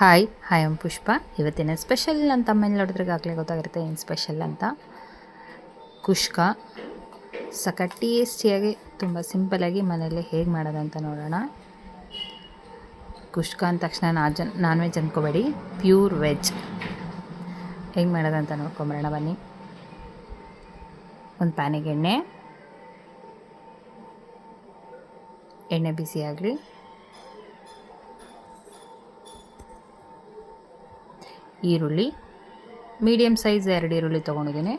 Hi hi ಅಮ್ ಪುಷ್ಪ. ಇವತ್ತಿನ special ಅಂತ ನೋಡಿದ್ರಿಗೆ ಆಗಲೇ ಗೊತ್ತಾಗಿರುತ್ತೆ ಏನು ಸ್ಪೆಷಲ್ ಅಂತ. ಕುಷ್ಕ ಸಕ ಟೇಸ್ಟಿಯಾಗಿ ತುಂಬ ಸಿಂಪಲಾಗಿ ಮನೆಯಲ್ಲಿ ಹೇಗೆ ಮಾಡೋದಂತ ನೋಡೋಣ. ಕುಷ್ಕ ಅಂದ ತಕ್ಷಣ ನಾಜನ್ ನಾನ್ ವೆಜ್ ಅಂದ್ಕೋಬೇಡಿ ಪ್ಯೂರ್ ವೆಜ್. ಹೇಗೆ ಮಾಡೋದಂತ ನೋಡ್ಕೊಂಬರೋಣ, ಬನ್ನಿ. ಒಂದು ಪ್ಯಾನಿಗೆ ಎಣ್ಣೆ. ಎಣ್ಣೆ ಬಿಸಿ ಆಗಲಿ. ಈರುಳ್ಳಿ ಮೀಡಿಯಮ್ ಸೈಜ್ ಎರಡು ಈರುಳ್ಳಿ ತೊಗೊಂಡಿದ್ದೀನಿ.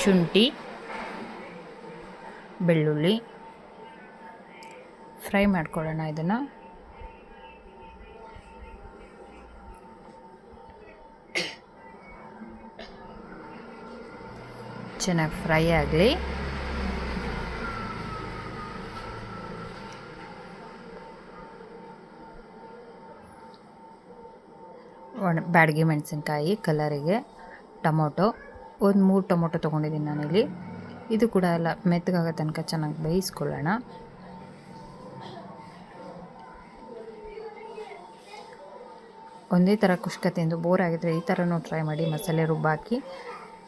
ಶುಂಠಿ ಬೆಳ್ಳುಳ್ಳಿ. ಫ್ರೈ ಮಾಡ್ಕೊಳ್ಳೋಣ ಇದನ್ನು. ಚೆನ್ನಾಗಿ ಫ್ರೈ ಆಗಲಿ. ಒಣ, ಬ್ಯಾಡಗಿ ಮೆಣಸಿನ್ಕಾಯಿ ಕಲರಿಗೆ ಟೊಮೊಟೊ, ಒಂದು ಮೂರು ಟೊಮೊಟೊ ತೊಗೊಂಡಿದ್ದೀನಿ ನಾನಿಲ್ಲಿ. ಇದು ಕೂಡ ಎಲ್ಲ ಮೆತ್ತಗಾಗೋ ತನಕ ಚೆನ್ನಾಗಿ ಬೇಯಿಸ್ಕೊಳ್ಳೋಣ. ಒಂದೇ ಥರ ಖುಷ್ಕತೆಯಿಂದ ಬೋರ್ ಆಗಿದ್ರೆ ಈ ಥರನೂ ಟ್ರೈ ಮಾಡಿ ಮಸಾಲೆ ರುಬ್ಬಾಕಿ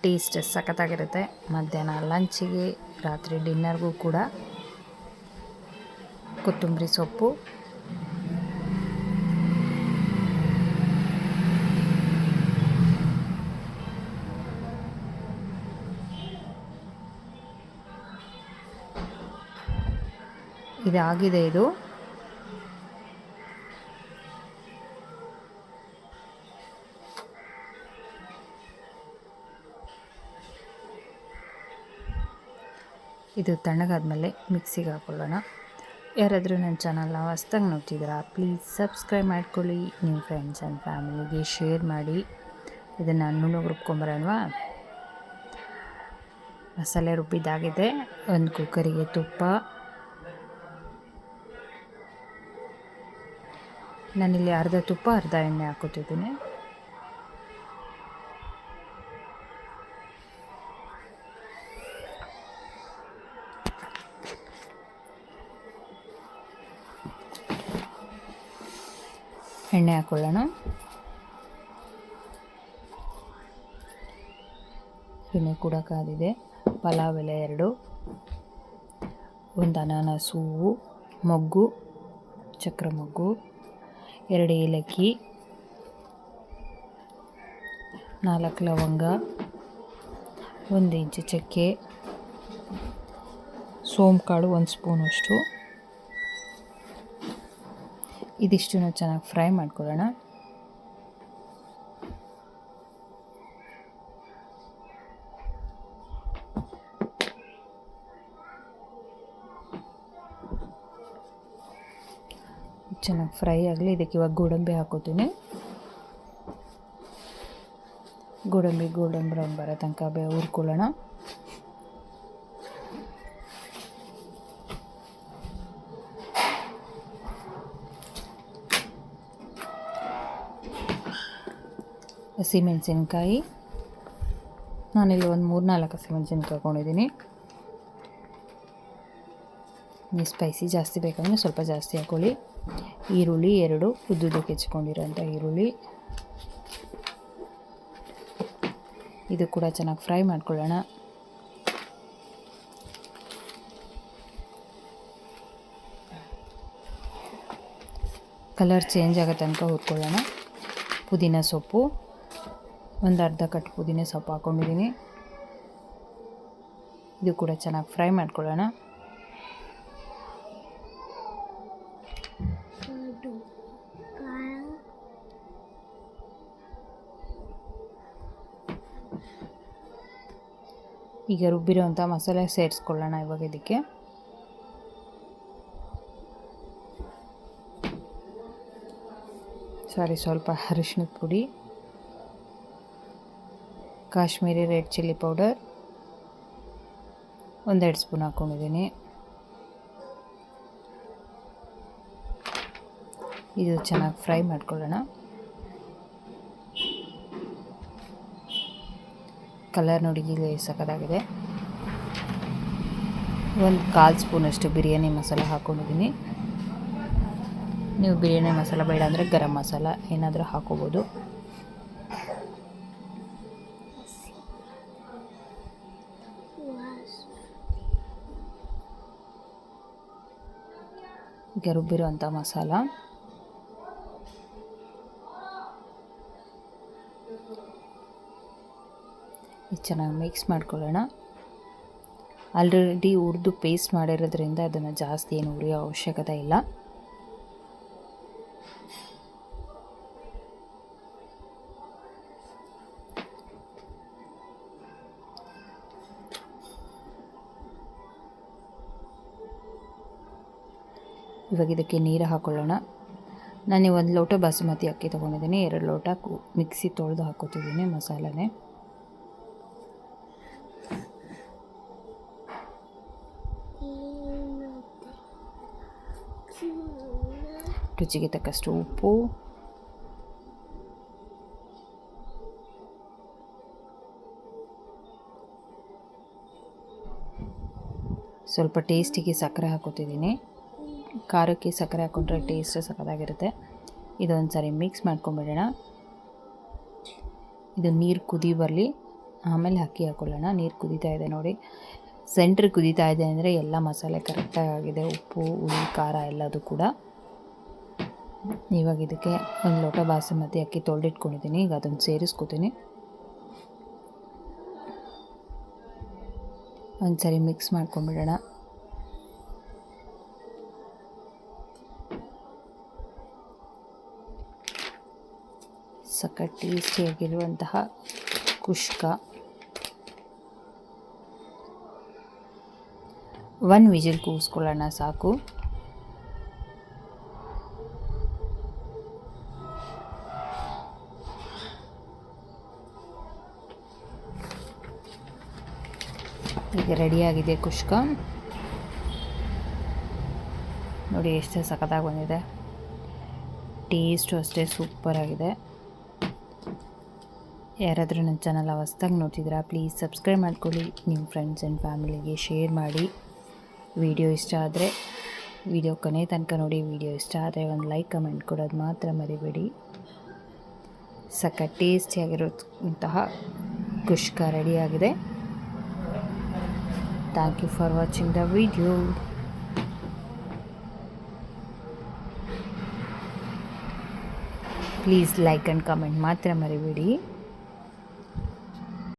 ಟೇಸ್ಟ್ ಸಖತ್ತಾಗಿರುತ್ತೆ. ಮಧ್ಯಾಹ್ನ ಲಂಚಿಗೆ ರಾತ್ರಿ ಡಿನ್ನರ್ಗೂ ಕೂಡ ಕೊತ್ತಂಬರಿ ಸೊಪ್ಪು ಇದಾಗಿದೆ ಇದು. ಇದು ತಣ್ಣಗಾದ್ಮೇಲೆ ಮಿಕ್ಸಿಗೆ ಹಾಕೊಳ್ಳೋಣ. ಯಾರಾದರೂ ನನ್ನ ಚಾನಲ್ನ ಹೊಸ್ದಾಗಿ ನೋಡ್ತಿದ್ದೀರಾ, ಪ್ಲೀಸ್ ಸಬ್ಸ್ಕ್ರೈಬ್ ಮಾಡ್ಕೊಳ್ಳಿ. ನಿಮ್ಮ ಫ್ರೆಂಡ್ಸ್ ಆ್ಯಂಡ್ ಫ್ಯಾಮಿಲಿಗೆ ಶೇರ್ ಮಾಡಿ. ಇದನ್ನು ನುಣ್ಣಗೆ ರುಬ್ಕೊಂಬರೋಣವಾ ಮಸಾಲೆ ರುಬ್ಬಿದ್ದಾಗಿದೆ. ಒಂದು ಕುಕ್ಕರಿಗೆ ತುಪ್ಪ. ನಾನಿಲ್ಲಿ ಅರ್ಧ ತುಪ್ಪ, ಅರ್ಧ ಎಣ್ಣೆ ಹಾಕೋತಿದ್ದೀನಿ ಎಣ್ಣೆ ಹಾಕೊಳ್ಳೋಣ. ಎಣ್ಣೆ ಕೂಡ ಕಾದಿದೆ. ಪಲಾವ್ ಎಲೆ ಎರಡು, ಒಂದು ಅನಾನಸ್ ಹೂವು, ಮೊಗ್ಗು ಚಕ್ರ ಮೊಗ್ಗು ಎರಡು ಏಲಕ್ಕಿ ನಾಲ್ಕು ಲವಂಗ ಒಂದು ಇಂಚು ಚಕ್ಕೆ ಸೋಂಕಾಳು ಒಂದು ಸ್ಪೂನಷ್ಟು ಇದಿಷ್ಟು ಚೆನ್ನಾಗಿ ಫ್ರೈ ಮಾಡ್ಕೊಳ್ಳೋಣ. ಚೆನ್ನಾಗಿ ಫ್ರೈ ಆಗಲಿ, ಇದಕ್ಕೆ ಇವಾಗ ಗೋಡಂಬಿ ಹಾಕೋತೀನಿ. ಗೋಡಂಬಿ ಗೋಲ್ಡನ್ ಬ್ರೌನ್ ಬರೋ ತನಕ ಬೇ ಹುರ್ಕೊಳ್ಳೋಣ. ಹಸಿಮೆಣಸಿನ್ಕಾಯಿ ನಾನಿಲ್ಲಿ ಒಂದು ಮೂರು ನಾಲ್ಕು ಹಸಿಮೆಣಸಿನ್ಕಾಯಿ ಹಾಕೊಂಡಿದ್ದೀನಿ. ನೀವು ಸ್ಪೈಸಿ ಜಾಸ್ತಿ ಬೇಕಂದರೆ ಸ್ವಲ್ಪ ಜಾಸ್ತಿ ಹಾಕೊಳ್ಳಿ. ಈರುಳ್ಳಿ ಎರಡು ಉದ್ದುದಕ್ಕೆ ಹೆಚ್ಕೊಂಡಿರೋಂಥ ಈರುಳ್ಳಿ. ಇದು ಕೂಡ ಚೆನ್ನಾಗಿ ಫ್ರೈ ಮಾಡ್ಕೊಳ್ಳೋಣ. ಕಲರ್ ಚೇಂಜ್ ಆಗೋ ತನಕ ಹುರ್ಕೊಳ್ಳೋಣ. ಪುದೀನ ಸೊಪ್ಪು. ಒಂದು ಅರ್ಧ ಕಟ್ ಪುದೀನ ಸೊಪ್ಪು ಹಾಕ್ಕೊಂಡಿದ್ದೀನಿ ಇದು ಕೂಡ ಚೆನ್ನಾಗಿ ಫ್ರೈ ಮಾಡ್ಕೊಳ್ಳೋಣ. ಈಗ ರುಬ್ಬಿರೋವಂಥ ಮಸಾಲೆ ಸೇರಿಸ್ಕೊಳ್ಳೋಣ ಇವಾಗ ಇದಕ್ಕೆ. ಸಾರಿ ಸ್ವಲ್ಪ ಅರಿಶಿನದ ಪುಡಿ. Kashmiri red chilli powder. ಒಂದೆರಡು ಸ್ಪೂನ್ ಹಾಕ್ಕೊಂಡಿದ್ದೀನಿ ಇದು ಚೆನ್ನಾಗಿ ಫ್ರೈ ಮಾಡ್ಕೊಳ್ಳೋಣ. ಕಲರ್ ನೋಡಿ ಈಗ ಸಕ್ಕದಾಗಿದೆ ಒಂದು ಕಾಲು ಸ್ಪೂನಷ್ಟು ಬಿರಿಯಾನಿ ಮಸಾಲ ಹಾಕ್ಕೊಂಡಿದ್ದೀನಿ ನೀವು ಬಿರಿಯಾನಿ ಮಸಾಲ ಬೇಡ ಅಂದರೆ ಗರಂ ಮಸಾಲ ಏನಾದರೂ ಹಾಕೋಬೋದು. ಗರುಬ್ಬಿರುವಂಥ ರುಬ್ಬಿರುವಂಥ ಮಸಾಲ. ಚೆನ್ನಾಗಿ ಮಿಕ್ಸ್ ಮಾಡ್ಕೊಳ್ಳೋಣ. ಆಲ್ರೆಡಿ ಹುರಿದು ಪೇಸ್ಟ್ ಮಾಡಿರೋದ್ರಿಂದ ಅದನ್ನು ಜಾಸ್ತಿ ಏನು ಹುರಿಯೋ ಅವಶ್ಯಕತೆ ಇಲ್ಲ. ಇವಾಗ ಇದಕ್ಕೆ ನೀರು ಹಾಕೊಳ್ಳೋಣ. ನಾನು ಒಂದು ಲೋಟ ಬಾಸುಮತಿ ಅಕ್ಕಿ ತೊಗೊಂಡಿದ್ದೀನಿ. ಎರಡು ಲೋಟ ಮಿಕ್ಸಿ ತೊಳೆದು ಹಾಕೋತಿದ್ದೀನಿ ಮಸಾಲನೆ. ರುಚಿಗೆ ತಕ್ಕಷ್ಟು ಉಪ್ಪು. ಸ್ವಲ್ಪ ಟೇಸ್ಟಿಗೆ ಸಕ್ಕರೆ ಹಾಕೋತಿದ್ದೀನಿ. ಖಾರಕ್ಕೆ ಸಕ್ಕರೆ ಹಾಕೊಂಡ್ರೆ ಟೇಸ್ಟ್ ಸಕ್ಕದಾಗಿರುತ್ತೆ ಇದೊಂದು ಸಾರಿ ಮಿಕ್ಸ್ ಮಾಡ್ಕೊಂಬಿಡೋಣ. ಇದು ನೀರು ಕುದಿ ಬರಲಿ. ಆಮೇಲೆ ಅಕ್ಕಿ ಹಾಕ್ಕೊಳ್ಳೋಣ ನೀರು ಕುದೀತಾ ಇದೆ ನೋಡಿ. ಸೆಂಟ್ರ್ ಕುದೀತಾ ಇದೆ ಅಂದರೆ ಎಲ್ಲ ಮಸಾಲೆ ಕರೆಕ್ಟಾಗಿ ಆಗಿದೆ. ಉಪ್ಪು, ಹುಳಿ, ಖಾರ ಎಲ್ಲದು ಕೂಡ. ಇವಾಗ ಇದಕ್ಕೆ ಒಂದು ಲೋಟ ಬಾಸುಮತಿ ಅಕ್ಕಿ ತೊಳೆದಿಟ್ಕೊಂಡಿದ್ದೀನಿ. ಈಗ ಅದನ್ನು ಸೇರಿಸ್ಕೊತೀನಿ. ಒಂದು ಸರಿ ಮಿಕ್ಸ್ ಮಾಡ್ಕೊಂಬಿಡೋಣ ಸಕ್ಕ ಟೇಸ್ಟಿಯಾಗಿರುವಂತಹ ಕುಷ್ಕ. ಒನ್ ವಿಜಿಲ್ ಕೂಗಿಸ್ಕೊಳ್ಳೋಣ ಸಾಕು. ಈಗ ರೆಡಿಯಾಗಿದೆ ಕುಷ್ಕ ನೋಡಿ ಎಷ್ಟು ಸಖತ್ತಾಗಿ ಬಂದಿದೆ. ಟೇಸ್ಟು ಅಷ್ಟೇ ಸೂಪರಾಗಿದೆ ಯಾರಾದರೂ ನನ್ನ ಚಾನಲ್ ಹೊಸ್ದಾಗಿ ನೋಡ್ತಿದ್ದೀರಾ ಪ್ಲೀಸ್ ಸಬ್ಸ್ಕ್ರೈಬ್ ಮಾಡ್ಕೊಳ್ಳಿ. ನಿಮ್ಮ ಫ್ರೆಂಡ್ಸ್ ಆ್ಯಂಡ್ ಫ್ಯಾಮಿಲಿಗೆ ಶೇರ್ ಮಾಡಿ. ವಿಡಿಯೋ ಇಷ್ಟ ಆದರೆ ವಿಡಿಯೋ ಕೊನೆ ತನಕ ನೋಡಿ. ವಿಡಿಯೋ ಇಷ್ಟ ಆದರೆ ಒಂದು ಲೈಕ್ ಕಮೆಂಟ್ ಕೊಡೋದು ಮಾತ್ರ ಮರಿಬೇಡಿ. ಸಖತ್ ಟೇಸ್ಟಿಯಾಗಿರೋಂತಹ ಕುಷ್ಕ ರೆಡಿಯಾಗಿದೆ thank you for watching the video. Please like and comment.